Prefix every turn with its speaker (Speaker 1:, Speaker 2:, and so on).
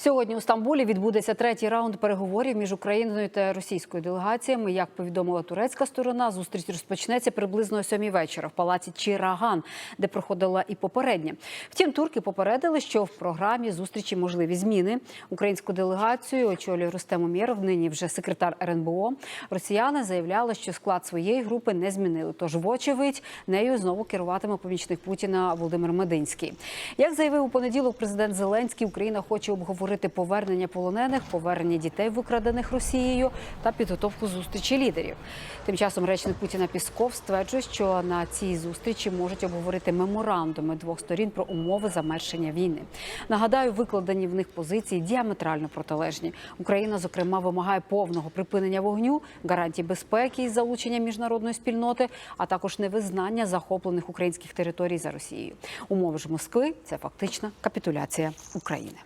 Speaker 1: Сьогодні у Стамбулі відбудеться третій раунд переговорів між Україною та російською делегаціями. Як повідомила турецька сторона, зустріч розпочнеться приблизно о сьомій вечора в палаці Чіраган, де проходила і попередня. Втім, турки попередили, що в програмі зустрічі можливі зміни. Українську делегацію очолює Рустем Умєров, нині вже секретар РНБО. Росіяни заявляли, що склад своєї групи не змінили. Тож, вочевидь, нею знову керуватиме помічник Путіна Володимир Мединський. Як заявив у понеділок президент Зеленський, Україна хоче обговорити повернення полонених, повернення дітей, викрадених Росією, та підготовку зустрічі лідерів. Тим часом речник Путіна Пісков стверджує, що на цій зустрічі можуть обговорити меморандуми двох сторін про умови завершення війни. Нагадаю, викладені в них позиції діаметрально протилежні. Україна, зокрема, вимагає повного припинення вогню, гарантій безпеки із залученням міжнародної спільноти, а також невизнання захоплених українських територій за Росією. Умови ж Москви це фактична капітуляція України.